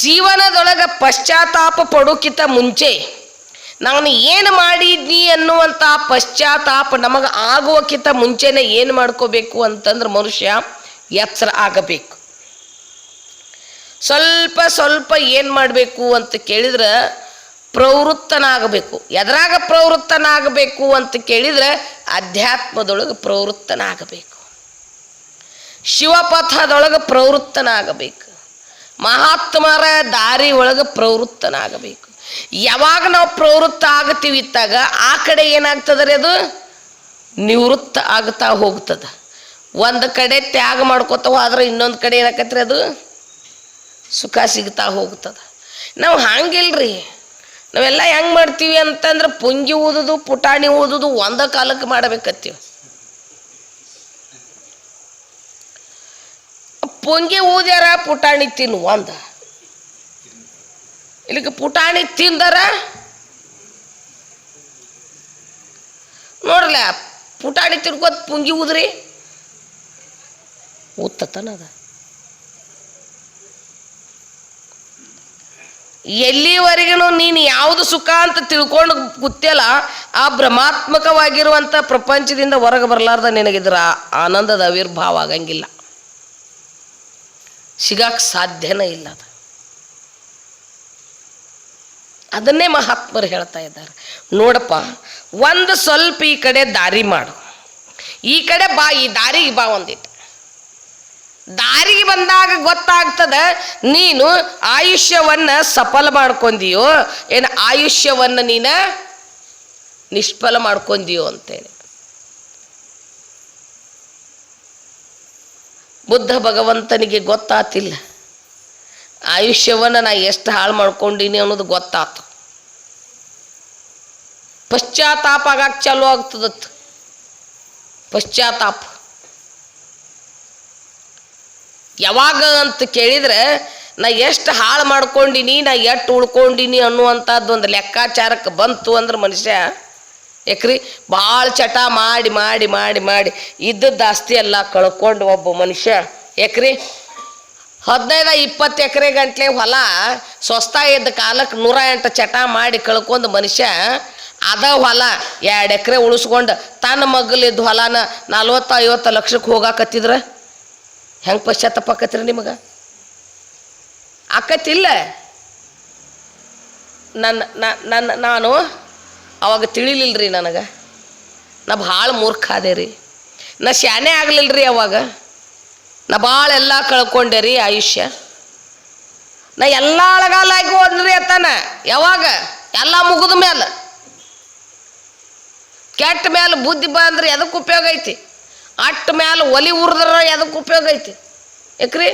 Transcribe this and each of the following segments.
ಜೀವನದೊಳಗ ಪಶ್ಚಾತ್ತಾಪ ಪಡೋಕ್ಕಿಂತ ಮುಂಚೆ ನಾನು ಏನು ಮಾಡಿದ್ನಿ ಅನ್ನುವಂಥ ಪಶ್ಚಾತ್ತಾಪ ನಮಗೆ ಆಗುವಕ್ಕಿಂತ ಮುಂಚೆನೇ ಏನು ಮಾಡ್ಕೋಬೇಕು ಅಂತಂದ್ರೆ ಮನುಷ್ಯ ಎಚ್ಚರ ಆಗಬೇಕು. ಸ್ವಲ್ಪ ಸ್ವಲ್ಪ ಏನು ಮಾಡಬೇಕು ಅಂತ ಕೇಳಿದ್ರೆ ಪ್ರವೃತ್ತನಾಗಬೇಕು. ಎದರಾಗ ಪ್ರವೃತ್ತನಾಗಬೇಕು ಅಂತ ಕೇಳಿದ್ರೆ ಅಧ್ಯಾತ್ಮದೊಳಗೆ ಪ್ರವೃತ್ತನಾಗಬೇಕು. ಶಿವಪಥದೊಳಗೆ ಪ್ರವೃತ್ತನಾಗಬೇಕು. ಮಹಾತ್ಮರ ದಾರಿ ಒಳಗೆ ಪ್ರವೃತ್ತನಾಗಬೇಕು. ಯಾವಾಗ ನಾವು ಪ್ರವೃತ್ತ ಆಗ್ತೀವಿ ಇತ್ತಾಗ, ಆ ಕಡೆ ಏನಾಗ್ತದೆ ಅದು ನಿವೃತ್ತ ಆಗ್ತಾ ಹೋಗ್ತದ. ಒಂದು ಕಡೆ ತ್ಯಾಗ ಮಾಡ್ಕೋತ ಹೋದ್ರೆ ಇನ್ನೊಂದು ಕಡೆ ಏನಾಕತ್ರಿ ಅದು? ಸುಖ ಸಿಗ್ತಾ ಹೋಗ್ತದ. ನಾವು ಹಂಗಿಲ್ರಿ. ನಾವೆಲ್ಲ ಹೆಂಗೆ ಮಾಡ್ತೀವಿ ಅಂತಂದ್ರೆ ಪುಂಜಿ ಊದುದು ಪುಟಾಣಿ ಊದುದು ಒಂದ ಕಾಲಕ್ಕೆ ಮಾಡಬೇಕತ್ತೀವಿ. ಪುಂಗಿ ಊದ್ಯಾರ ಪುಟಾಣಿ ತಿನ್ನು ಒಂದ ಇಲ್ಲಿಗೆ ಪುಟಾಣಿ ತಿಂದರ? ನೋಡ್ರಲ್ಲ, ಪುಟಾಣಿ ತಿನ್ಕೋತ ಪುಂಗಿ ಊದ್ರಿ ಊತ್ತತನದ ಎಲ್ಲಿವರೆಗೂ ನೀನು ಯಾವುದು ಸುಖ ಅಂತ ತಿಳ್ಕೊಂಡು ಗೊತ್ತಿಲ್ಲ ಆ ಭ್ರಮಾತ್ಮಕವಾಗಿರುವಂಥ ಪ್ರಪಂಚದಿಂದ ಹೊರಗೆ ಬರಲಾರ್ದ ನಿನಗಿದ್ರ ಆನಂದದ ಆವಿರ್ಭಾವ ಆಗಂಗಿಲ್ಲ. ಸಿಗಕ್ಕೆ ಸಾಧ್ಯನೇ ಇಲ್ಲ ಅದು. ಅದನ್ನೇ ಮಹಾತ್ಮರು ಹೇಳ್ತಾ ಇದ್ದಾರೆ. ನೋಡಪ್ಪ, ಒಂದು ಸ್ವಲ್ಪ ಈ ಕಡೆ ದಾರಿ ಮಾಡು. ಈ ಕಡೆ ಬಾ, ಈ ದಾರಿಗೆ ಬಾ ಒಂದಿಟ್ಟು ದಾರಿಗೆ ಬಂದಾಗ ಗೊತ್ತಾಗ್ತದ, ನೀನು ಆಯುಷ್ಯವನ್ನು ಸಫಲ ಮಾಡ್ಕೊಂದಿಯೋ ಏನು ಆಯುಷ್ಯವನ್ನು ನೀನು ನಿಷ್ಫಲ ಮಾಡ್ಕೊಂದಿಯೋ ಅಂತೇಳಿ. ಬುದ್ಧ ಭಗವಂತನಿಗೆ ಗೊತ್ತಾತಿಲ್ಲ. ಆಯುಷ್ಯವನ್ನು ನಾ ಎಷ್ಟು ಹಾಳು ಮಾಡ್ಕೊಂಡೀನಿ ಅನ್ನೋದು ಗೊತ್ತಾತು. ಪಶ್ಚಾತ್ತಾಪ ಆಗಕ್ಕೆ ಚಾಲು ಆಗ್ತದತ್ತು ಪಶ್ಚಾತ್ತಾಪ. ಯಾವಾಗ ಅಂತ ಕೇಳಿದ್ರೆ, ನಾ ಎಷ್ಟು ಹಾಳು ಮಾಡ್ಕೊಂಡಿನಿ, ನಾ ಎಷ್ಟು ಉಳ್ಕೊಂಡಿನಿ ಅನ್ನುವಂಥದ್ದು ಒಂದು ಲೆಕ್ಕಾಚಾರಕ್ಕೆ ಬಂತು ಅಂದ್ರೆ ಮನುಷ್ಯ ಯಾಕ್ರಿ ಭಾಳ ಚಟ ಮಾಡಿ ಮಾಡಿ ಮಾಡಿ ಮಾಡಿ ಇದ್ದದ್ದು ಆಸ್ತಿ ಎಲ್ಲ ಕಳ್ಕೊಂಡು ಒಬ್ಬ ಮನುಷ್ಯ. ಯಾಕ್ರಿ ಹದಿನೈದ ಇಪ್ಪತ್ತು ಎಕರೆ ಗಂಟ್ಲೆ ಹೊಲ ಸ್ವಸ್ತ ಇದ್ದ ಕಾಲಕ್ಕೆ ನೂರ ಎಂಟು ಚಟ ಮಾಡಿ ಕಳ್ಕೊಂಡು ಮನುಷ್ಯ, ಅದ ಹೊಲ ಎರಡು ಎಕರೆ ಉಳಿಸ್ಕೊಂಡು ತನ್ನ ಮಗಲಿದ್ದ ಹೊಲನ ನಲ್ವತ್ತು ಐವತ್ತು ಲಕ್ಷಕ್ಕೆ ಹೋಗಾಕತ್ತಿದ್ರ? ಹೆಂಗೆ ಪಶ್ಚಾತ್ತಾಪ ಆಕತ್ರಿ ನಿಮಗೆ? ಆಕತ್ತಿಲ್ಲ. ನನ್ನ ನನ್ನ ನಾನು ಅವಾಗ ತಿಳಿಲಿಲ್ಲ ರೀ ನನಗೆ. ನಾ ಭಾಳ ಮೂರ್ಖ ಅದೇ ರೀ ನಾ ಶಾನೆ ಆಗಲಿಲ್ಲ ರೀ ಅವಾಗ. ನಾ ಭಾಳ ಎಲ್ಲ ಕಳ್ಕೊಂಡೆ ರೀ ಆಯುಷ್ಯ. ನಾ ಎಲ್ಲ ಅಳಗಾಲಾಗಿ ಹೋದ್ರಿ ಅತ್ತಾನ. ಯಾವಾಗ? ಎಲ್ಲ ಮುಗಿದ ಮೇಲೆ ಕೆಟ್ಟ ಮೇಲೆ ಬುದ್ಧಿ ಬಂದ್ರೆ ಎದಕ್ಕೆ ಉಪಯೋಗ ಐತಿ? ಅಟ್ಟ ಮೇಲೆ ಒಲಿ ಉರಿದ್ರ ಎದಕ್ಕೆ ಉಪಯೋಗ ಐತಿ? ಯಾಕ್ರಿ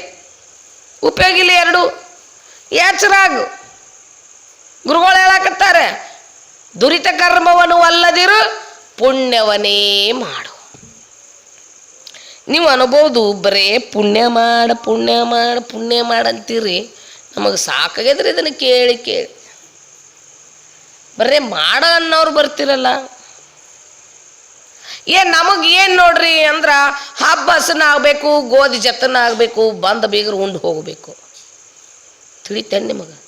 ಉಪಯೋಗ ಇಲ್ಲ ಎರಡು ಎಚ್ಚರಾಗು ಗುರುಗಳು ಹೇಳಕತ್ತಾರೆ ದುರಿತ ಕರ್ಮವನ್ನು ಅಲ್ಲದಿರು ಪುಣ್ಯವನೇ ಮಾಡು. ನೀವು ಅನ್ಬೋದು ಬರೇ ಪುಣ್ಯ ಮಾಡ ಪುಣ್ಯ ಮಾಡ, ಪುಣ್ಯ ಮಾಡಂತೀರಿ. ನಮಗೆ ಸಾಕಾಗ್ಯದ್ರಿ ಇದನ್ನು ಕೇಳಿ ಕೇಳಿ. ಬರೇ ಮಾಡ ಅನ್ನೋರು ಬರ್ತಿರಲ್ಲ. ಏ, ನಮಗೆ ಏನು ನೋಡ್ರಿ ಅಂದ್ರ ಹಬ್ಬ ಹಸನ ಆಗಬೇಕು, ಗೋಧಿ ಜತನ ಆಗಬೇಕು, ಬಂದ ಬೀಗರು ಉಂಡು ಹೋಗಬೇಕು. ತಿಳಿತೇನೆ ನಿಮಗೆ?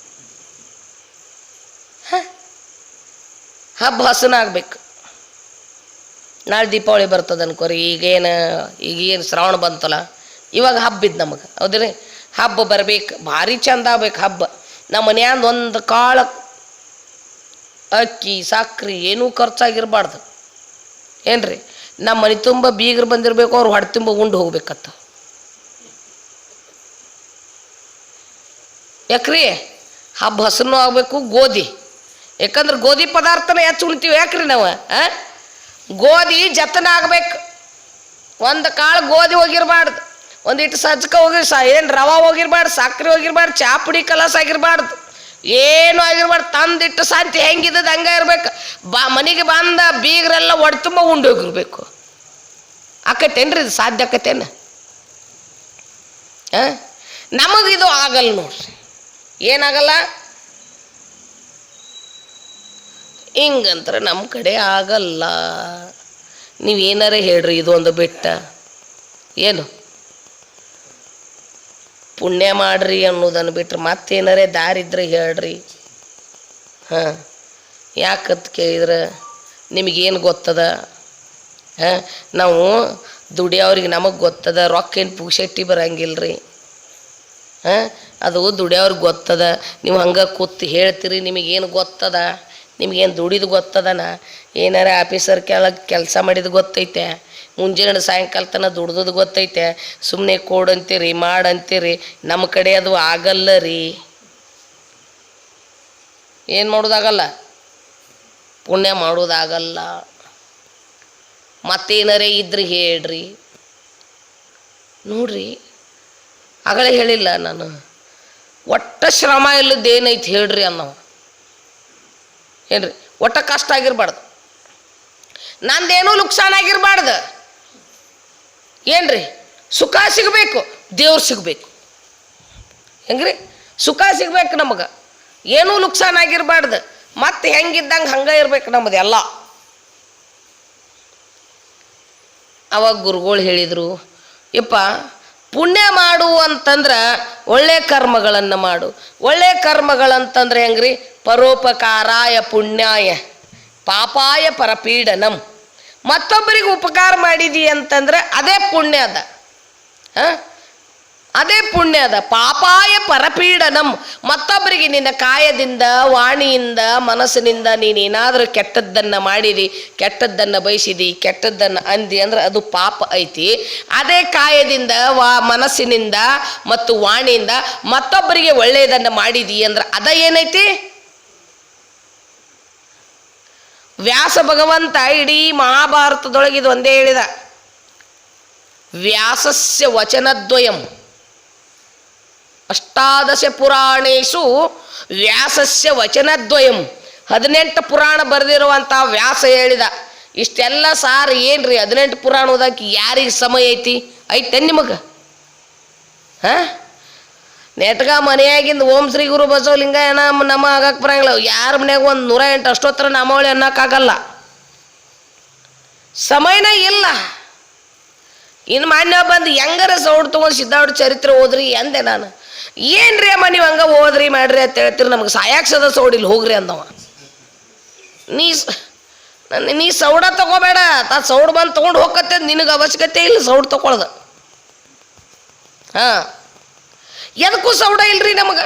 ಹಬ್ಬ ಹಸನ ಆಗ್ಬೇಕು. ನಾಳೆ ದೀಪಾವಳಿ ಬರ್ತದೆ ಅನ್ಕೋರಿ, ಈಗೇನು ಈಗೇನು ಶ್ರಾವಣ ಬಂತಲ್ಲ, ಇವಾಗ ಹಬ್ಬ ಇದ್ದು ನಮಗೆ, ಹೌದ್ರಿ? ಹಬ್ಬ ಬರ್ಬೇಕು, ಭಾರಿ ಚಂದ ಆಗ್ಬೇಕು ಹಬ್ಬ. ನಮ್ಮ ಮನ್ಯಾಂದ ಒಂದು ಕಾಳು, ಅಕ್ಕಿ, ಸಕ್ರೆ, ಏನೂ ಖರ್ಚಾಗಿರ್ಬಾರ್ದು. ಏನ್ರಿ? ನಮ್ಮ ಮನೆ ತುಂಬ ಬೀಗರು ಬಂದಿರಬೇಕು, ಅವ್ರು ಹೊಡೆ ತುಂಬ ಉಂಡು ಹೋಗ್ಬೇಕತ್ತ. ಯಾಕ್ರಿ? ಹಬ್ಬ ಹಸನು ಆಗಬೇಕು, ಗೋಧಿ. ಯಾಕಂದ್ರೆ ಗೋಧಿ ಪದಾರ್ಥನ ಹೆಚ್ಚು ಉಣ್ತೀವಿ, ಯಾಕ್ರಿ ನಾವು? ಗೋಧಿ ಜತನ ಆಗ್ಬೇಕು. ಒಂದು ಕಾಳು ಗೋಧಿ ಹೋಗಿರ್ಬಾರ್ದು. ಒಂದಿಟ್ಟು ಸಜ್ಜಕ ಹೋಗಿ, ಸ ಏನು ರವ ಹೋಗಿರ್ಬಾರ್ದು ಸಕ್ಕರೆ ಹೋಗಿರ್ಬಾರ್ದು ಚಾಪುಡಿ ಕಲಸ ಆಗಿರ್ಬಾರ್ದು. ಏನು ಆಗಿರ್ಬಾರ್ದು. ತಂದಿಟ್ಟು ಶಾಂತಿ ಹೆಂಗಿದ್ದದ ಹಂಗೆ ಇರ್ಬೇಕು. ಬಾ, ಮನೆಗೆ ಬಂದ ಬೀಗರೆಲ್ಲ ಒಡ್ತುಂಬ ತುಂಬ ಉಂಡು ಹೋಗಿರ್ಬೇಕು. ಆಕತ್ತೇನ್ರಿ ಇದು ಸಾಧ್ಯ ಆಕತ್ತೇನ ನಮಗಿದು ಆಗಲ್ಲ ನೋಡ್ರಿ. ಏನಾಗಲ್ಲ? ಹಿಂಗಂದ್ರೆ ನಮ್ಮ ಕಡೆ ಆಗಲ್ಲ. ನೀವು ಏನಾರ ಹೇಳ್ರಿ ಇದು ಒಂದು ಬೆಟ್ಟ. ಏನು? ಪುಣ್ಯ ಮಾಡ್ರಿ ಅನ್ನೋದನ್ನು ಬಿಟ್ಟರೆ ಮತ್ತೇನಾರೇ ದಾರಿ ಇದ್ರೆ ಹೇಳ್ರಿ. ಹಾಂ? ಯಾಕಂತ ಕೇಳಿದ್ರೆ ನಿಮಗೇನು ಗೊತ್ತದ? ಹಾಂ? ನಾವು ದುಡಿಯೋರಿಗೆ ನಮಗೆ ಗೊತ್ತದ ರೊಕ್ಕ ಏನು ಪುಗ್ಶೆಟ್ಟಿ ಬರಂಗಿಲ್ಲ ರೀ ಹಾಂ? ಅದು ದುಡಿಯೋರಿಗೆ ಗೊತ್ತದ. ನೀವು ಹಂಗೆ ಕೂತು ಹೇಳ್ತೀರಿ, ನಿಮಗೇನು ಗೊತ್ತದ? ನಿಮಗೇನು ದುಡಿದು ಗೊತ್ತದನ? ಏನಾರ ಆಫೀಸರ್ ಕೆಳಗೆ ಕೆಲಸ ಮಾಡಿದ್ದು ಗೊತ್ತೈತೆ? ಮುಂಜಾನೆ ಸಾಯಂಕಾಲ ತನಕ ದುಡ್ದದ್ದು ಗೊತ್ತೈತೆ? ಸುಮ್ಮನೆ ಕೊಡಂತೀರಿ, ಮಾಡಂತೀರಿ ನಮ್ಮ ಕಡೆ ಅದು ಆಗಲ್ಲ ರೀ. ಏನು ಮಾಡೋದಾಗಲ್ಲ? ಪುಣ್ಯ ಮಾಡೋದಾಗಲ್ಲ. ಮತ್ತೇನಾರೇ ಇದ್ರೆ ಹೇಳ್ರಿ. ನೋಡ್ರಿ, ಆಗಲೇ ಹೇಳಿಲ್ಲ ನಾನು. ಒಟ್ಟ ಶ್ರಮ ಇಲ್ಲದೇನೈತಿ ಹೇಳ್ರಿ ಅನ್ನೋ. ಏನ್ರಿ ಒಟ್ಟ ಕಷ್ಟ ಆಗಿರ್ಬಾರ್ದು. ನಂದೇನೂ ಲುಕ್ಸಾನ್ ಆಗಿರ್ಬಾರ್ದು. ಏನ್ರಿ? ಸುಖ ಸಿಗಬೇಕು, ದೇವ್ರು ಸಿಗಬೇಕು. ಹೆಂಗ್ರಿ? ಸುಖ ಸಿಗ್ಬೇಕು ನಮಗೆ. ಏನೂ ಲುಕ್ಸಾನ್ ಆಗಿರ್ಬಾರ್ದು. ಮತ್ತೆ ಹೆಂಗಿದ್ದಂಗೆ ಹಂಗೆ ಇರ್ಬೇಕು ನಮ್ದು ಎಲ್ಲ ಅವಾಗ ಗುರುಗಳು ಹೇಳಿದರು ಯಪ್ಪ ಪುಣ್ಯ ಮಾಡು ಅಂತಂದ್ರೆ ಒಳ್ಳೆ ಕರ್ಮಗಳನ್ನು ಮಾಡು. ಒಳ್ಳೆ ಕರ್ಮಗಳಂತಂದ್ರೆ ಹೆಂಗ್ರಿ? ಪರೋಪಕಾರಾಯ ಪುಣ್ಯಾಯ, ಪಾಪಾಯ ಪರಪೀಡನಂ. ಮತ್ತೊಬ್ಬರಿಗೆ ಉಪಕಾರ ಮಾಡಿದಿ ಅಂತಂದ್ರೆ ಅದೇ ಪುಣ್ಯ ಅದ. ಹಾಂ? ಅದೇ ಪುಣ್ಯ ಅದ. ಪಾಪಾಯ ಪರಪೀಡನಂ. ಮತ್ತೊಬ್ಬರಿಗೆ ನಿನ್ನ ಕಾಯದಿಂದ, ವಾಣಿಯಿಂದ, ಮನಸ್ಸಿನಿಂದ ನೀನೇನಾದರೂ ಕೆಟ್ಟದ್ದನ್ನ ಮಾಡಿದಿ ಕೆಟ್ಟದ್ದನ್ನ ಬಯಸಿದಿ, ಕೆಟ್ಟದ್ದನ್ನು ಅಂದಿ ಅಂದ್ರೆ ಅದು ಪಾಪ ಐತಿ. ಅದೇ ಕಾಯದಿಂದ, ವಾ, ಮನಸ್ಸಿನಿಂದ ಮತ್ತು ವಾಣಿಯಿಂದ ಮತ್ತೊಬ್ಬರಿಗೆ ಒಳ್ಳೆಯದನ್ನ ಮಾಡಿದಿ ಅಂದ್ರೆ ಅದ ಏನೈತಿ? ವ್ಯಾಸ ಭಗವಂತ ಇಡೀ ಮಹಾಭಾರತದೊಳಗಿದು ಒಂದೇ ಹೇಳಿದ. ವ್ಯಾಸಸ್ಯ ವಚನದ್ವಯಂ. ಅಷ್ಟಾದಶ ಪುರಾಣೇಶು ವ್ಯಾಸಸ್ಯ ವಚನದ್ವಯಂ. ಹದಿನೆಂಟು ಪುರಾಣ ಬರೆದಿರುವಂಥ ವ್ಯಾಸ ಹೇಳಿದ, ಇಷ್ಟೆಲ್ಲ ಸಾರ್ ಏನ್ರಿ ಹದಿನೆಂಟು ಪುರಾಣ ಓದಕ್ಕೆ ಯಾರಿಗೆ ಸಮಯ ಐತಿ? ಐತೆ ನಿಮಗೆ? ಹಾಂ? ನೆಟ್ಗ ಮನೆಯಾಗಿಂದ ಓಂ ಶ್ರೀ ಗುರು ಬಸವಲಿಂಗ ಏನ ನಮ್ಮ ಆಗಕ್ಕೆ ಬರಂಗಿಲ್ಲ. ಯಾರ ಮನ್ಯಾಗ ಒಂದು ನೂರ ಎಂಟು ಅಷ್ಟೋತ್ತರ ನಾಮಾವಳಿ ಅನ್ನೋಕ್ಕಾಗಲ್ಲ. ಸಮಯನೇ ಇಲ್ಲ. ಇನ್ನು ಮಾನ್ಯ ಬಂದು ಹೆಂಗರ ಸೌಡ್ ತಗೊಂಡು ಸಿದ್ಧಾರ್ಥ ಚರಿತ್ರೆ ಓದ್ರಿ ಅಂದೆ ನಾನು. ಏನ್ರಿ ಅಮ್ಮ ನೀವು ಹಂಗೆ ಹೋದ್ರಿ ಮಾಡ್ರಿ ಅಂತ ಹೇಳ್ತೀರಿ, ನಮಗೆ ಸಾಯಾಕ್ಸದ ಸೌಡಿಲ್ಲ ಹೋಗ್ರಿ ಅಂದವ. ನೀ ನನ್ನ ನೀ ಸೌಡ ತಗೋಬೇಡ, ತಾ ಸೌಡ್ ಬಂದು ತೊಗೊಂಡು ಹೋಗತ್ತೆ ನಿನಗೆ ಅವಶ್ಯಕತೆ ಇಲ್ಲ ಸೌಡ್ ತಗೊಳ್ದು ಹಾಂ. ಎದಕ್ಕೂ ಸೌಡ ಇಲ್ರಿ ನಮಗೆ?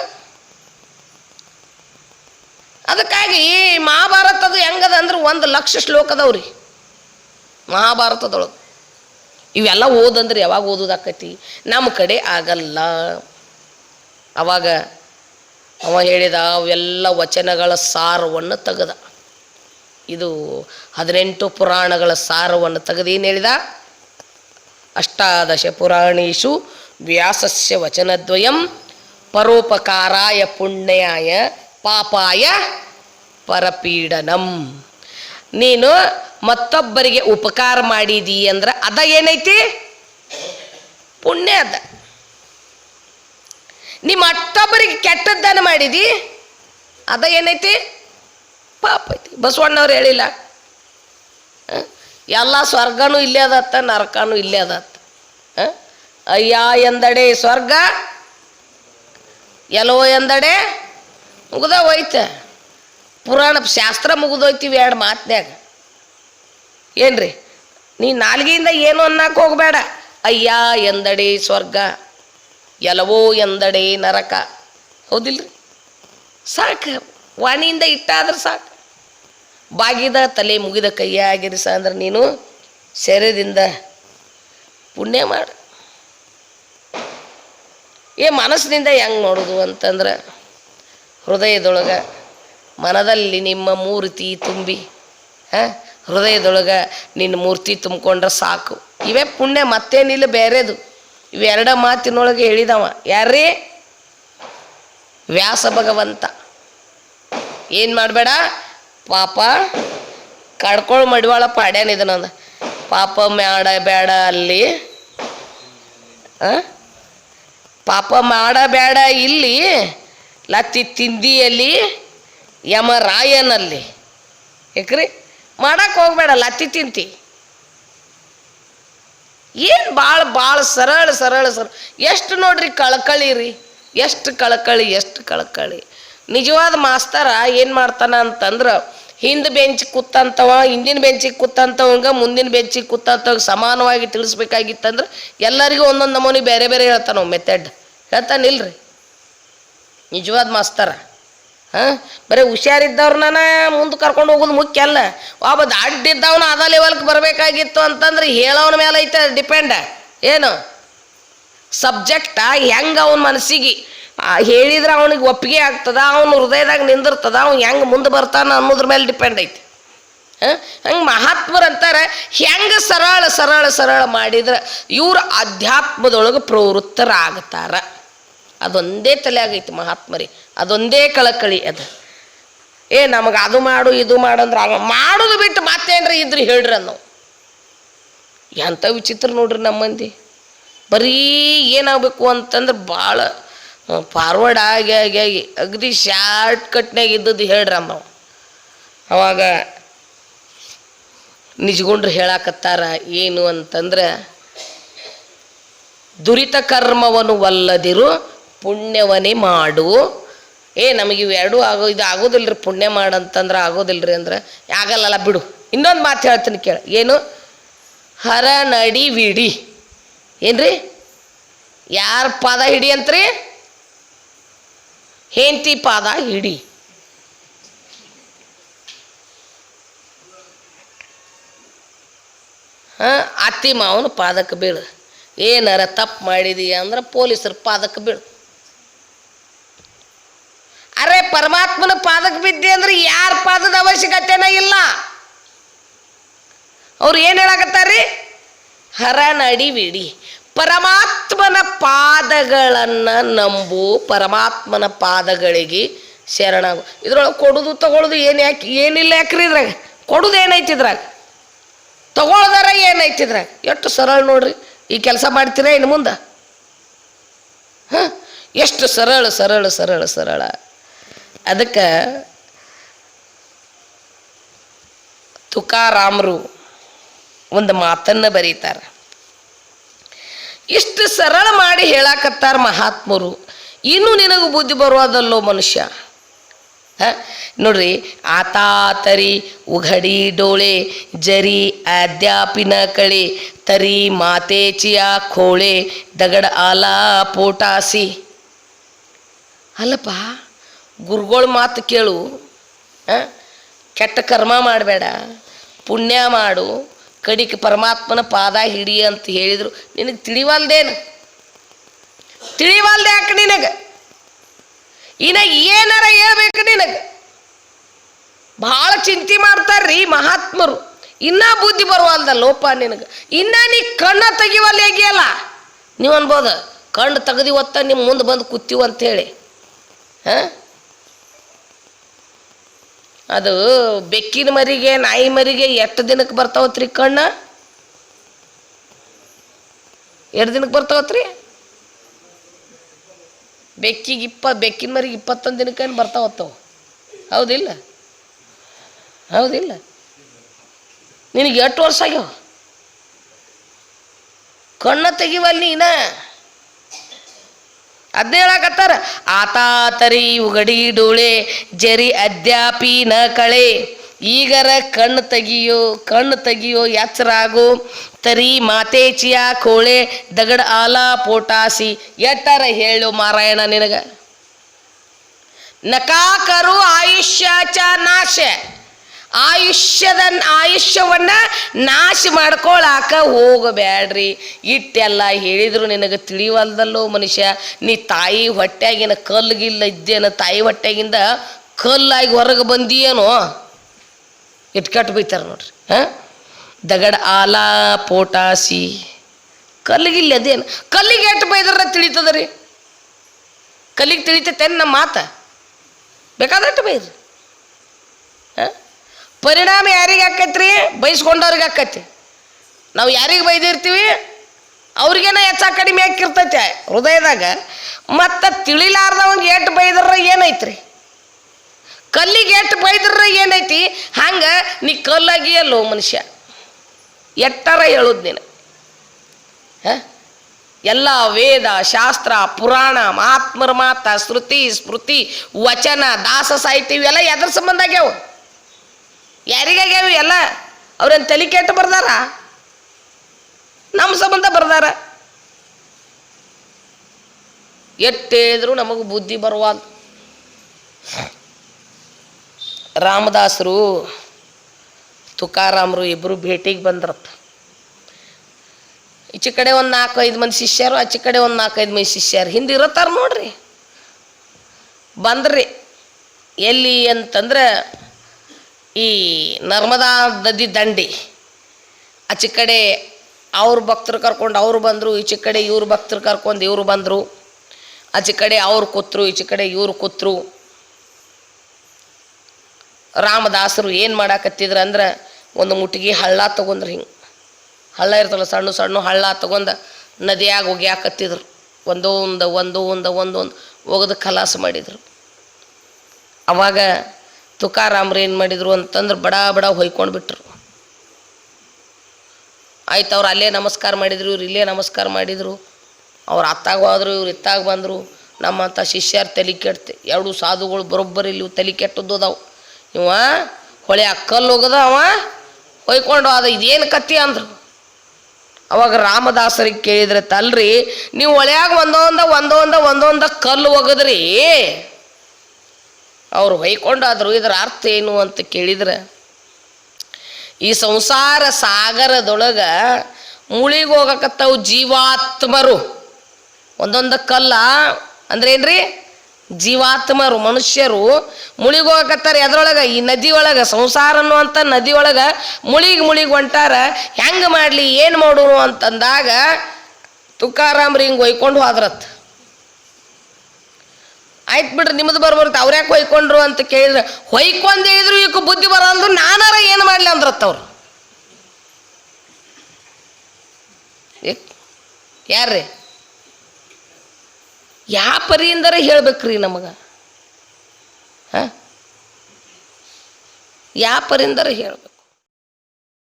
ಅದಕ್ಕಾಗಿ ಮಹಾಭಾರತದ ಹೆಂಗದ ಅಂದ್ರೆ ಒಂದು ಲಕ್ಷ ಶ್ಲೋಕ ಅದಾವ್ರಿ. ಮಹಾಭಾರತದೊಳಗೆ. ಇವೆಲ್ಲ ಓದಂದ್ರೆ ಯಾವಾಗ ಓದೋದಾಕೈತಿ ನಮ್ಮ ಕಡೆ ಆಗಲ್ಲ. ಅವಾಗ ಅವ ಹೇಳಿದ ಅವೆಲ್ಲ ವಚನಗಳ ಸಾರವನ್ನು ತೆಗೆದ. ಇದು ಹದಿನೆಂಟು ಪುರಾಣಗಳ ಸಾರವನ್ನು ಏನು ಹೇಳಿದ? ಅಷ್ಟಾದಶ ಪುರಾಣೇಶು ವ್ಯಾಸಸ್ಯ ವಚನದ್ವಯಂ ಪರೋಪಕಾರಾಯ ಪುಣ್ಯಾಯ ಪಾಪಾಯ ಪರಪೀಡನಂ. ನೀನು ಮತ್ತೊಬ್ಬರಿಗೆ ಉಪಕಾರ ಮಾಡಿದೀ ಅಂದ್ರೆ ಅದ ಏನೈತಿ? ಪುಣ್ಯ ಅದ. ನೀ ಮತ್ತೊಬ್ಬರಿಗೆ ಕೆಟ್ಟದ್ದನ್ನು ಮಾಡಿದಿ? ಅದ ಏನೈತಿ? ಪಾಪ ಐತಿ. ಬಸವಣ್ಣವ್ರು ಹೇಳಿಲ್ಲ? ಎಲ್ಲ ಸ್ವರ್ಗನೂ ಇಲ್ಲೇ ಅದತ್ತ ನರಕನೂ ಇಲ್ಲೇ ಅದತ್ತ? ಅಯ್ಯ ಎಂದಡೆ ಸ್ವರ್ಗ? ಎಲ್ಲೋ ಎಂದಡೆ? ಮುಗ್ದ ಹೋಯ್ತ. ಪುರಾಣ ಶಾಸ್ತ್ರ ಮುಗಿದೋಯ್ತೀವಿ ಎರಡು ಮಾತ್ನ್ಯಾಗ. ಏನ್ರಿ? ನೀ ನಾಲ್ಗೆಯಿಂದ ಏನು ಅನ್ನಕ್ಕೆ ಹೋಗಬೇಡ. ಅಯ್ಯ ಎಂದಡೆ ಸ್ವರ್ಗ? ಎಲವೋ ಎಂದಡೆ ನರಕ. ಹೌದಿಲ್ರಿ? ಸಾಕು. ವಾಣಿಯಿಂದ ಇಟ್ಟಾದ್ರೆ ಸಾಕು. ಬಾಗಿದ ತಲೆ ಮುಗಿದ ಕೈಯಾಗಿರಿಸ ಅಂದ್ರೆ ನೀನು ಶರೀರದಿಂದ ಪುಣ್ಯ ಮಾಡು. ಏ ಮನಸ್ಸಿನಿಂದ ಹೆಂಗೆ ನೋಡೋದು ಅಂತಂದ್ರೆ ಹೃದಯದೊಳಗೆ ಮನದಲ್ಲಿ ನಿಮ್ಮ ಮೂರ್ತಿ ತುಂಬಿ, ಹಾಂ? ಹೃದಯದೊಳಗೆ ನಿನ್ನ ಮೂರ್ತಿ ತುಂಬಿಕೊಂಡ್ರೆ ಸಾಕು. ಇವೇ ಪುಣ್ಯ ಮತ್ತೇನಿಲ್ಲ ಬೇರೆದು. ಇವೆರಡ ಮಾತಿನೊಳಗೆ ಹೇಳಿದವ. ಯಾರ್ರೀ? ವ್ಯಾಸ ಭಗವಂತ. ಏನು ಮಾಡಬೇಡ? ಪಾಪ ಕಡ್ಕೊಳ್ ಮಡಿವಾಳ ಪಾಡ್ಯಾನ ಇದನ್ನೊಂದು ಪಾಪ ಮಾಡಬೇಡ ಅಲ್ಲಿ. ಪಾಪ ಪಾಪ ಮಾಡಬೇಡ ಇಲ್ಲಿ, ಲತ್ತಿ ತಿಂದಿಯಲ್ಲಿ ಯಮರಾಯನಲ್ಲಿ ಏಕ್ರಿ? ಮಾಡಕ್ಕೆ ಹೋಗ್ಬೇಡ, ಲತ್ತಿ ತಿಂತಿ. ಏನು ಭಾಳ ಭಾಳ ಸರಳ ಸರಳ ಸರಳ. ಎಷ್ಟು ನೋಡ್ರಿ ಕಳಕಳಿ ರೀ? ಎಷ್ಟು ಕಳಕಳಿ ಎಷ್ಟು ಕಳಕಳಿ. ನಿಜವಾದ ಮಾಸ್ತರ ಏನು ಮಾಡ್ತಾನ ಅಂತಂದ್ರೆ, ಹಿಂದೆ ಬೆಂಚ್ ಕೂತಂತವ, ಹಿಂದಿನ ಬೆಂಚಿಗೆ ಕೂತಂತವಂಗ ಮುಂದಿನ ಬೆಂಚಿಗೆ ಕೂತಂತವ ಸಮಾನವಾಗಿ ತಿಳಿಸ್ಬೇಕಾಗಿತ್ತಂದ್ರೆ ಎಲ್ಲರಿಗೂ ಒಂದೊಂದು ನಮೂನಿ ಬೇರೆ ಬೇರೆ ಹೇಳ್ತಾನ ಮೆಥಡ್ ಹೇಳ್ತಾನಿಲ್ರಿ? ನಿಜವಾದ ಮಾಸ್ತರ. ಹಾಂ? ಬರೀ ಹುಷಾರಿದ್ದವ್ರನ್ನ ಮುಂದೆ ಕರ್ಕೊಂಡು ಹೋಗೋದು ಮುಖ್ಯ ಅಲ್ಲ. ಒಬ್ಬ ದಾಡ್ಡಿದ್ದವನು ಅದ ಲೆವೆಲ್ಗೆ ಬರಬೇಕಾಗಿತ್ತು ಅಂತಂದ್ರೆ ಹೇಳೋನ ಮೇಲೆ ಐತೆ ಡಿಪೆಂಡ್ ಏನು? ಸಬ್ಜೆಕ್ಟ ಹೆಂಗೆ ಅವನ ಮನಸ್ಸಿಗೆ? ಹೇಳಿದ್ರೆ ಅವನಿಗೆ ಒಪ್ಪಿಗೆ ಆಗ್ತದ, ಅವನು ಹೃದಯದಾಗ ನಿಂದಿರ್ತದ, ಅವ್ನು ಹೆಂಗೆ ಮುಂದೆ ಬರ್ತಾನ ಅನ್ನೋದ್ರ ಮೇಲೆ ಡಿಪೆಂಡ್ ಐತಿ. ಹಂಗೆ ಮಹಾತ್ಮರು ಅಂತಾರೆ, ಹೆಂಗೆ ಸರಳ ಸರಳ ಸರಳ ಮಾಡಿದ್ರೆ ಇವ್ರು ಅಧ್ಯಾತ್ಮದೊಳಗೆ ಪ್ರವೃತ್ತರಾಗ್ತಾರ. ಅದೊಂದೇ ತಲೆಯಾಗೈತಿ ಮಹಾತ್ಮರಿ. ಅದೊಂದೇ ಕಳಕಳಿ ಅದು. ಏ, ನಮಗೆ ಅದು ಮಾಡು, ಇದು ಮಾಡು ಅಂದ್ರೆ ಮಾಡೋದು ಬಿಟ್ಟು ಮತ್ತೇನ್ರಿ ಇದ್ರಿ ಹೇಳ್ರಿ ನಾವು ಎಂಥ ವಿಚಿತ್ರ ನೋಡ್ರಿ ನಮ್ಮ ಮಂದಿ ಬರೀ ಏನಾಗಬೇಕು ಅಂತಂದ್ರೆ ಭಾಳ ಫಾರ್ವರ್ಡ್ ಆಗಿ ಆಗಿ ಆಗಿ ಅಗದಿ ಶಾರ್ಟ್ ಕಟ್ನಾಗ ಇದ್ದದ್ದು ಹೇಳ್ರಿ ನಾವು ಅವಾಗ ನಿಜಗೊಂಡ್ರು ಹೇಳಾಕತ್ತಾರ, ಏನು ಅಂತಂದ್ರೆ, ದುರಿತ ಕರ್ಮವನ್ನು ವಲ್ಲದಿರು, ಪುಣ್ಯವನೇ ಮಾಡು ಏ, ನಮಗೆ ಇವೆರಡೂ ಆಗೋ ಇದು ಆಗೋದಿಲ್ರಿ, ಪುಣ್ಯ ಮಾಡಂತಂದ್ರೆ ಆಗೋದಿಲ್ರಿ ಅಂದ್ರೆ. ಆಗಲ್ಲಲ್ಲ, ಬಿಡು. ಇನ್ನೊಂದು ಮಾತು ಹೇಳ್ತೀನಿ ಕೇಳ. ಏನು? ಹರ ನಡಿ ವಿಡಿ. ಏನ್ರಿ? ಯಾರ ಪಾದ ಹಿಡಿ ಅಂತ್ರಿ? ಹೆಂಡತಿ ಪಾದ ಹಿಡಿ. ಹಾಂ, ಅತ್ತಿ ಮಾವನ ಪಾದಕ್ಕೆ ಬೀಳು. ಏನಾರ ತಪ್ಪು ಮಾಡಿದೀಯ ಅಂದ್ರೆ ಪೊಲೀಸರ ಪಾದಕ್ಕೆ ಬೀಳು. ಅರೆ ಪರಮಾತ್ಮನ ಪಾದಕ್ಕೆ ಬಿದ್ದೆ ಅಂದ್ರೆ ಯಾರ ಪಾದದ ಅವಶ್ಯಕತೆನ ಇಲ್ಲ. ಅವ್ರು ಏನು ಹೇಳಕತ್ತಾರ್ರಿ? ಹರ ನಡಿವಿಡಿ ಪರಮಾತ್ಮನ ಪಾದಗಳನ್ನು ನಂಬು, ಪರಮಾತ್ಮನ ಪಾದಗಳಿಗೆ ಶರಣಾಗು ಇದ್ರೊಳಗೆ ಕೊಡುದು ತಗೊಳುದು ಏನು ಯಾಕೆ ಏನಿಲ್ಲ ಯಾಕ್ರಿ ಇದ್ರಾಗ? ಕೊಡುದು ಏನೈತಿದ್ರಾಗ ತಗೊಳ್ದಾರ ಏನೈತಿದ್ರಾಗ ಎಷ್ಟು ಸರಳ ನೋಡ್ರಿ. ಈ ಕೆಲಸ ಮಾಡ್ತೀರಾ ಇನ್ನು ಮುಂದೆ? ಹಾಂ? ಎಷ್ಟು ಸರಳ ಸರಳ ಸರಳ ಸರಳ. ಅದಕ್ಕೆ ತುಕಾರಾಮರು ಒಂದು ಮಾತನ್ನು ಬರೀತಾರೆ. ಇಷ್ಟು ಸರಳ ಮಾಡಿ ಹೇಳಾಕತ್ತಾರ ಮಹಾತ್ಮರು. ಇನ್ನೂ ನಿನಗೆ ಬುದ್ಧಿ ಬರುವುದಲ್ಲೋ ಮನುಷ್ಯ? ನೋಡ್ರಿ, ಆತಾತರಿ, ಉಘಡಿ ಡೋಳೆ, ಜರಿ ಅದ್ಯಾಪಿನ ಕಳೆ, ತರಿ ಮಾತೇಚಿಯ ಖೋಳೆ ದಗಡ ಆಲ ಪೋಟಾಸಿ. ಅಲ್ಲಪ್ಪ ಗುರುಗಳ ಮಾತು ಕೇಳು? ಕೆಟ್ಟ ಕರ್ಮ ಮಾಡಬೇಡ, ಪುಣ್ಯ ಮಾಡು, ಕಡಿಕೆ ಪರಮಾತ್ಮನ ಪಾದ ಹಿಡಿ ಅಂತ ಹೇಳಿದರು. ನಿನಗೆ ತಿಳಿವಲ್ದೇನು? ತಿಳಿವಲ್ದೆ ಯಾಕೆ ನಿನಗೆ? ಇನ್ನ ಏನಾರ ಹೇಳ್ಬೇಕು ನಿನಗೆ? ಭಾಳ ಚಿಂತೆ ಮಾಡ್ತಾರ್ರಿ ಮಹಾತ್ಮರು. ಇನ್ನೂ ಬುದ್ಧಿ ಬರುವಲ್ದ ಲೋಪ ನಿನಗೆ. ಇನ್ನ ನೀ ಕಣ್ಣ ತೆಗಿವಲ್ಲ ಹೇಗಿಯಲ್ಲ ನೀವು ಅನ್ಬೋದು, ಕಣ್ಣು ತೆಗ್ದಿವತ್ತ ನಿಮ್ಮ ಮುಂದೆ ಬಂದು ಕೂತೀವಿ ಅಂತೇಳಿ ಹಾಂ ಅದು ಬೆಕ್ಕಿನ ಮರಿಗೆ, ನಾಯಿ ಮರಿಗೆ ಎಷ್ಟು ದಿನಕ್ಕೆ ಬರ್ತಾವತ್ರಿ ಕಣ್ಣ? ಎರಡು ದಿನಕ್ಕೆ ಬರ್ತಾವತ್ರಿ? ಬೆಕ್ಕಿಗೆ ಇಪ್ಪ, ಬೆಕ್ಕಿನ ಮರಿಗೆ ಇಪ್ಪತ್ತೊಂದು ದಿನಕ್ಕೇನು ಬರ್ತಾವತ್ತವು? ಹೌದಿಲ್ಲ? ಹೌದಿಲ್ಲ? ನಿನಗೆ ಎಷ್ಟು ವರ್ಷ ಆಗ್ಯಾವ? ಕಣ್ಣ ತೆಗಿವಲ್ಲಿ ನೀನ? ಅದ್ನೇ ಹೇಳಕತ್ತಾರ, ಆತಾತರಿ ಉಗಡಿ ಡೋಳೆ, ಜರಿ ಅದ್ಯಾಪಿ ನ ಕಳೆ, ಈಗರ ಕಣ್ಣು ತೆಗಿಯೋ ಕಣ್ಣು ತೆಗಿಯೋ ಎಚ್ಚರಾಗು, ತರಿ ಮಾತೇಚಿಯ ಕೋಳೆ, ದಗಡ ಆಲ ಪೋಟಾಸಿ, ಎಟ್ಟರ ಹೇಳು ಮಾರಾಯಣ ನಿನಗ? ನಕಾಕರು ಆಯುಷ್ಯ ಚ ನಾಶ. ಆಯುಷ್ಯದ ಆಯುಷ್ಯವನ್ನ ನಾಶ ಮಾಡ್ಕೊಳಾಕ ಹೋಗಬೇಡ್ರಿ ಇಟ್ಟೆಲ್ಲ ಹೇಳಿದ್ರು ನಿನಗೆ ತಿಳಿವಲ್ದಲ್ಲೋ ಮನುಷ್ಯ. ನೀ ತಾಯಿ ಹೊಟ್ಟೆಗಿನ ಕಲ್ಗಿಲ್ಲ ಇದ್ದೇನ, ತಾಯಿ ಹೊಟ್ಟೆಗಿಂದ ಕಲ್ಲಾಗಿ ಹೊರಗೆ ಬಂದಿಯೇನೋ? ಇಟ್ಕಟ್ಟು ಬೈತಾರೆ ನೋಡ್ರಿ. ಹಾಂ? ದಗಡ ಆಲ ಪೋಟಾಸಿ. ಕಲ್ಲಿಗಿಲ್ಲ ಅದೇನು? ಕಲ್ಲಿಗೆ ಎಟ್ಟು ಬೈದ್ರ ತಿಳಿತದ ರೀ ಕಲ್ಲಿಗೆ ತಿಳಿತೈತೇನು ನಮ್ಮ ಮಾತ? ಬೇಕಾದ್ರೆ ಬೈದ್ರಿ? ಪರಿಣಾಮ ಯಾರಿಗೆ ಆಕೈತ್ರಿ? ಬೈಸ್ಕೊಂಡವ್ರಿಗೆ ಆಕತಿ. ನಾವು ಯಾರಿಗೆ ಬೈದಿರ್ತೀವಿ? ಅವ್ರಿಗೇನ ಹೆಚ್ಚ ಕಡಿಮೆ ಹಾಕಿರ್ತೈತೆ ಹೃದಯದಾಗ. ಮತ್ತು ತಿಳಿಲಾರ್ದವಂಗೆ ಎಷ್ಟು ಬೈದ್ರ ಏನೈತ್ರಿ? ಕಲ್ಲಿಗೆ ಎಷ್ಟು ಬೈದ್ರ ಏನೈತಿ? ಹಂಗೆ ನೀ ಕಲ್ಲಾಗಿಯಲ್ಲೋ ಮನುಷ್ಯ. ಎಟ್ಟಾರ ಹೇಳುದ್ ನೀನು? ಎಲ್ಲ ವೇದ, ಶಾಸ್ತ್ರ, ಪುರಾಣ, ಮಹಾತ್ಮರ ಮಾತ, ಶ್ರುತಿ, ಸ್ಮೃತಿ, ವಚನ, ದಾಸ, ಸಾಹಿತ್ಯ ಇವೆಲ್ಲ ಎದ್ರ ಸಂಬಂಧ ಆಗ್ಯಾವ? ಯಾರಿಗಾಗ್ಯಾವ ಎಲ್ಲ? ಅವ್ರೇನು ತಲೆ ಕೆಟ್ಟು ಬರ್ದಾರ? ನಮ್ಮ ಸಂಬಂಧ ಬರ್ದಾರ. ಎಟ್ಟು ಹೇಳಿದ್ರು ನಮಗೆ ಬುದ್ಧಿ ಬರುವಾಗ ರಾಮದಾಸರು, ತುಕಾರಾಮರು ಇಬ್ಬರು ಭೇಟಿಗೆ ಬಂದ್ರಪ್ಪ. ಈಚೆ ಕಡೆ ಒಂದು ನಾಲ್ಕೈದು ಮಂದಿ ಶಿಷ್ಯರು, ಆಚೆ ಕಡೆ ಒಂದು ನಾಲ್ಕೈದು ಮಂದಿ ಶಿಷ್ಯರು. ಹಿಂದೆ ಇರತ್ತಾರ ನೋಡ್ರಿ. ಬಂದ್ರಿ. ಎಲ್ಲಿ ಅಂತಂದ್ರೆ ಈ ನರ್ಮದಾ ನದಿ ದಂಡಿ, ಆಚೆ ಕಡೆ ಅವ್ರ ಭಕ್ತರು ಕರ್ಕೊಂಡು ಅವರು ಬಂದರು, ಈಚೆ ಕಡೆ ಇವ್ರ ಭಕ್ತರು ಕರ್ಕೊಂಡು ಇವರು ಬಂದರು, ಆಚೆ ಕಡೆ ಅವ್ರು ಕೂತ್ರು, ಈಚೆ ಕಡೆ ಇವ್ರು ಕೂತರು. ರಾಮದಾಸರು ಏನು ಮಾಡಾಕತ್ತಿದ್ರು ಅಂದ್ರೆ ಒಂದು ಮುಟ್ಟಿಗೆ ಹಳ್ಳ ತೊಗೊಂಡ್ರು ಹಿಂಗೆ. ಹಳ್ಳ ಇರ್ತಲ್ಲ ಸಣ್ಣ ಸಣ್ಣ ಹಳ್ಳ ತೊಗೊಂಡು ನದಿಯಾಗ ಒಗ್ಯಾಕತ್ತಿದ್ರು ಒಂದೊಂದು ಒಂದು ಒಂದು ಒಂದು ಒಗೆದು ಖಲಾಸ ಮಾಡಿದರು. ಅವಾಗ ತುಕಾರಾಮ್ರು ಏನು ಮಾಡಿದರು ಅಂತಂದ್ರೆ ಬಡ ಬಡ ಹೊಯ್ಕೊಂಡು ಬಿಟ್ರು ಆಯ್ತು ಅವ್ರು ಅಲ್ಲೇ ನಮಸ್ಕಾರ ಮಾಡಿದ್ರು, ಇವ್ರು ಇಲ್ಲೇ ನಮಸ್ಕಾರ ಮಾಡಿದರು. ಅವ್ರು ಅತ್ತಾಗ ಹೋದ್ರು, ಇವ್ರು ಇತ್ತಾಗ ಬಂದರು. ನಮ್ಮಂಥ ಶಿಷ್ಯರು ತಲೆ ಕೆಡ್ತೆ, ಎರಡು ಸಾಧುಗಳು ಬರೋಬ್ಬರಿ ಇಲ್ಲಿ ತಲೆ ಕೆಟ್ಟದ್ದು ಅದಾವು ಇವ ಹೊಳೆ ಕಲ್ಲು ಹೋಗದ ಅವ, ಹೊಯ್ಕೊಂಡು ಅದ ಇದೇನು ಕತ್ತಿ ಅಂದರು. ಅವಾಗ ರಾಮದಾಸರಿಗೆ ಕೇಳಿದ್ರೆ, ತಲ್ರಿ, ನೀವು ಹೊಳ್ಯಾಗ ಒಂದೊಂದ ಒಂದೊಂದ ಒಂದೊಂದ ಕಲ್ಲು ಒಗದ್ರಿ. ಅವ್ರು ಹೊಯ್ಕೊಂಡಾದ್ರು ಇದರ ಅರ್ಥ ಏನು ಅಂತ ಕೇಳಿದ್ರೆ, ಈ ಸಂಸಾರ ಸಾಗರದೊಳಗೆ ಮುಳಿಗೆ ಹೋಗಕತ್ತವು ಜೀವಾತ್ಮರು. ಒಂದೊಂದು ಕಲ್ಲ ಅಂದ್ರೆ ಏನ್ರಿ? ಜೀವಾತ್ಮರು, ಮನುಷ್ಯರು ಮುಳಿಗೆ ಅದರೊಳಗೆ ಈ ನದಿ ಒಳಗೆ, ಸಂಸಾರ ಅನ್ನುವಂಥ ನದಿ ಒಳಗೆ ಮುಳಿಗೆ ಮುಳಿಗೆ ಹೊಂಟಾರ, ಹೆಂಗೆ ಮಾಡಲಿ, ಏನು ಮಾಡೋರು ಅಂತಂದಾಗ ತುಕಾರಾಮ್ರಿ ಹಿಂಗೆ ಒಯ್ಕೊಂಡು ಹೋದ್ರತ್. ಆಯ್ತು ಬಿಡ್ರಿ ನಿಮ್ಮದು ಬರ್ಬರುತ್ತೆ ಅವ್ರು ಯಾಕೆ ಹೊಯ್ಕೊಂಡ್ರು ಅಂತ ಕೇಳಿದ್ರೆ ಹೊಯ್ಕೊಂಡ್ ಹೇಳಿದ್ರು ಈಗ ಬುದ್ಧಿ ಬರಲ್ದು, ನಾನಾರ ಏನು ಮಾಡಲಿ ಅಂದ್ರತ್ತವ್ರು ಯಾರ್ರಿ? ಯಾ ಪರಿಯಿಂದರ ಹೇಳ್ಬೇಕ್ರಿ ನಮಗೆ? ಹಾಂ? ಯಾ ಪರಿಯಿಂದರ ಹೇಳ್ಬೇಕು?